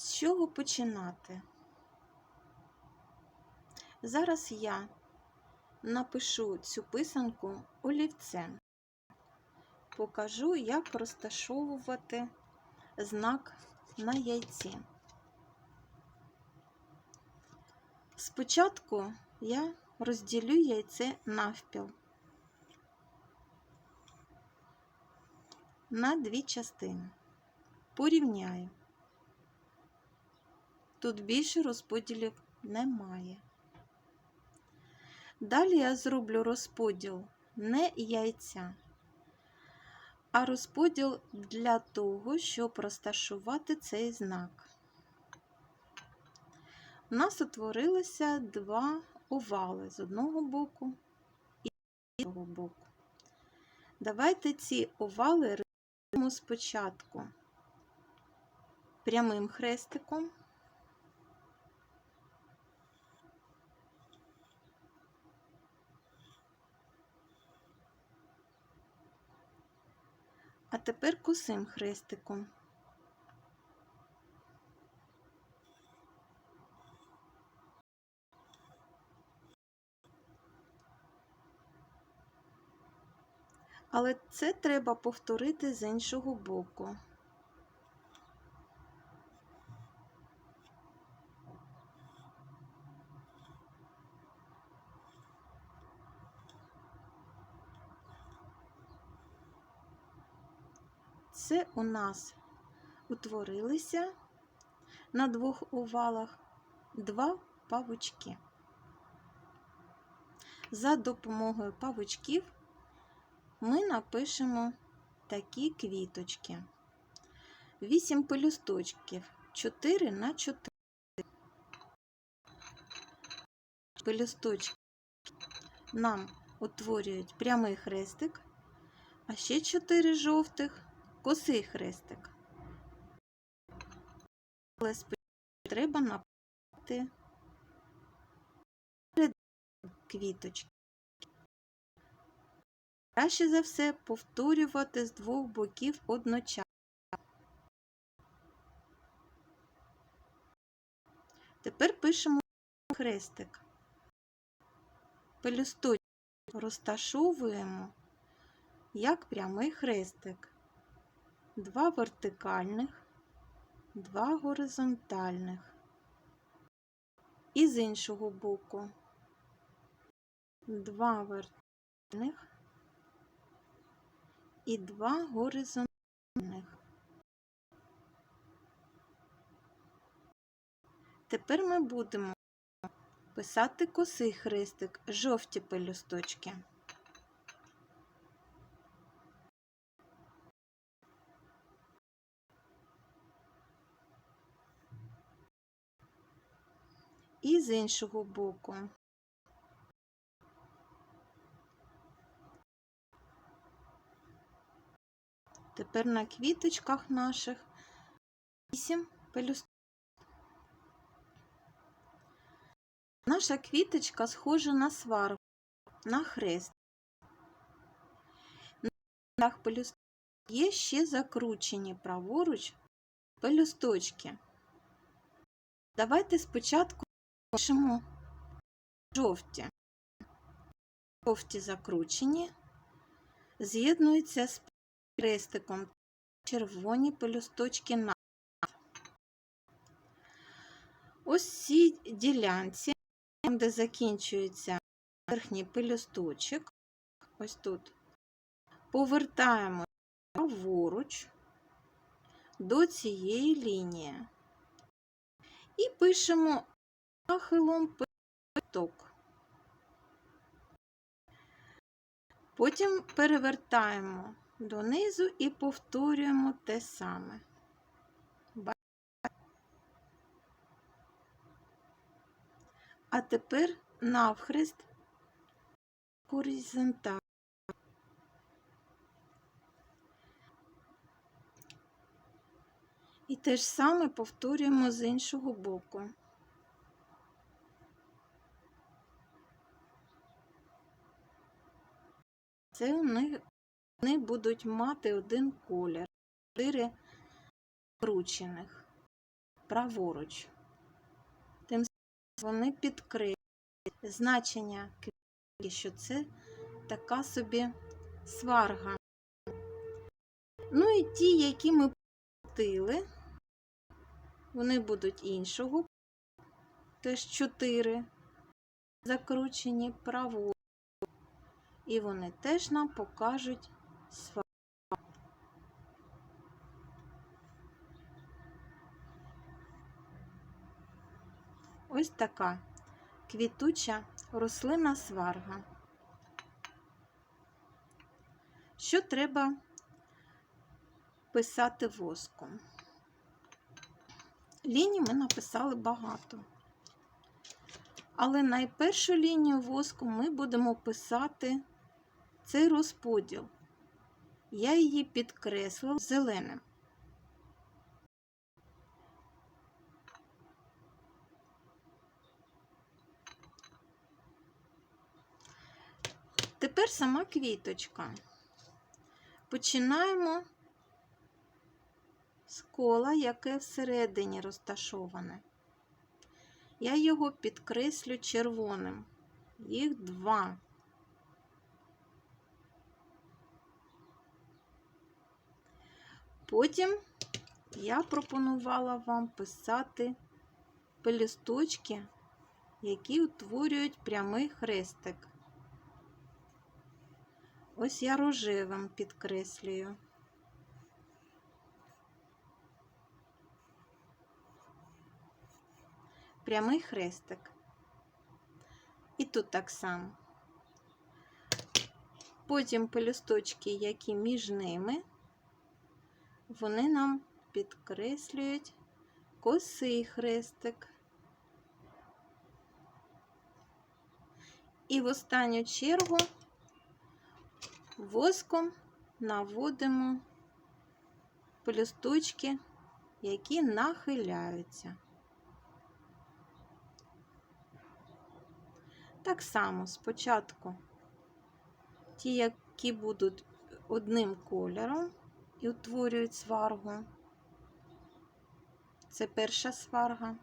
З чого починати? Зараз я напишу цю писанку олівцем. Покажу, як розташовувати знак на яйці. Спочатку я розділю яйце навпіл на дві частини. Порівняю. Тут більше розподілів немає. Далі я зроблю розподіл не яйця, а розподіл для того, щоб розташувати цей знак. У нас утворилося два овали з одного боку і з іншого боку. Давайте ці овали розглянемо спочатку прямим хрестиком. Тепер косим хрестиком. Але це треба повторити з іншого боку. Це у нас утворилися на двох овалах два павучки. За допомогою павучків ми напишемо такі квіточки. 8 пелюсточків 4 на 4. Пелюсточки нам утворюють прямий хрестик, а ще 4 жовтих косий хрестик. Але треба написати квіточки. Краще за все повторювати з двох боків одночасно. Тепер пишемо хрестик. Пелюсточок розташовуємо як прямий хрестик. Два вертикальних, два горизонтальних. І з іншого боку два вертикальних і два горизонтальних. Тепер ми будемо писати косий хрестик, жовті пелюсточки. І з іншого боку. Тепер на квіточках наших 8 пелюсток. Наша квіточка схожа на сварку, на хрест. На пелюсток є ще закручені праворуч пелюсточки. Давайте спочатку пишемо. Жовті. Жовті закручені, з'єднуються з хрестиком червоні пелюсточки на. Ось цій ділянці, там, де закінчується верхній пелюсточок, ось тут, повертаємо праворуч до цієї лінії. І пишемо нахилом пелюсток. Потім перевертаємо донизу і повторюємо те саме. А тепер навхрест горизонталь. І те ж саме повторюємо з іншого боку. Це них вони будуть мати один колір, чотири вручених. праворуч. Тим самим вони підкриють значення квітки, що це така собі сварга. Ну і ті, які ми пустили, вони будуть іншого, теж 4 закручені праворуч. І вони теж нам покажуть сваргу. Ось така квітуча рослина сварга. Що треба писати воском? Ліній ми написали багато. Але найпершу лінію воску ми будемо писати цей розподіл. Я її підкреслила зеленим. Тепер сама квіточка. Починаємо з кола, яке всередині розташоване. Я його підкреслю червоним. Їх два. Потім я пропонувала вам писати пелюсточки, які утворюють прямий хрестик. Ось я рожевим підкреслюю. Прямий хрестик. І тут так само. Потім пелюсточки, які між ними, вони нам підкреслюють косий хрестик. І в останню чергу воском наводимо пелюсточки, які нахиляються. Так само спочатку ті, які будуть одним кольором і утворюють сваргу. Це перша сварга,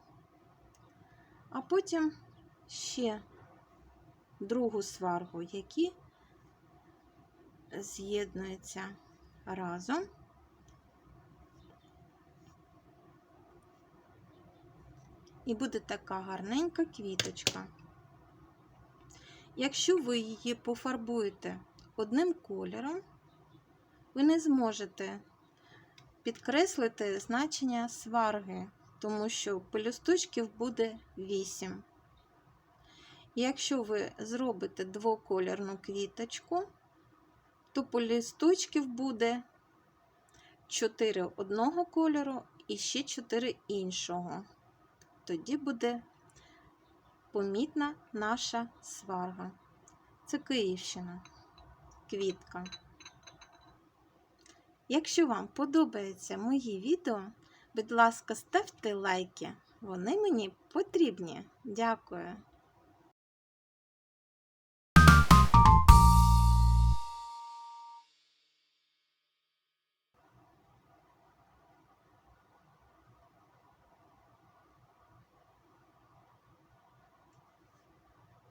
а потім ще другу сваргу, які з'єднуються разом. І буде така гарненька квіточка. Якщо ви її пофарбуєте одним кольором, ви не зможете підкреслити значення сварги, тому що пелюсточків буде 8. Якщо ви зробите двокольорну квіточку, то полісточків буде 4 одного кольору і ще 4 іншого. Тоді буде помітна наша сварга. Це Київщина, квітка. Якщо вам подобаються мої відео, будь ласка, ставте лайки. Вони мені потрібні. Дякую.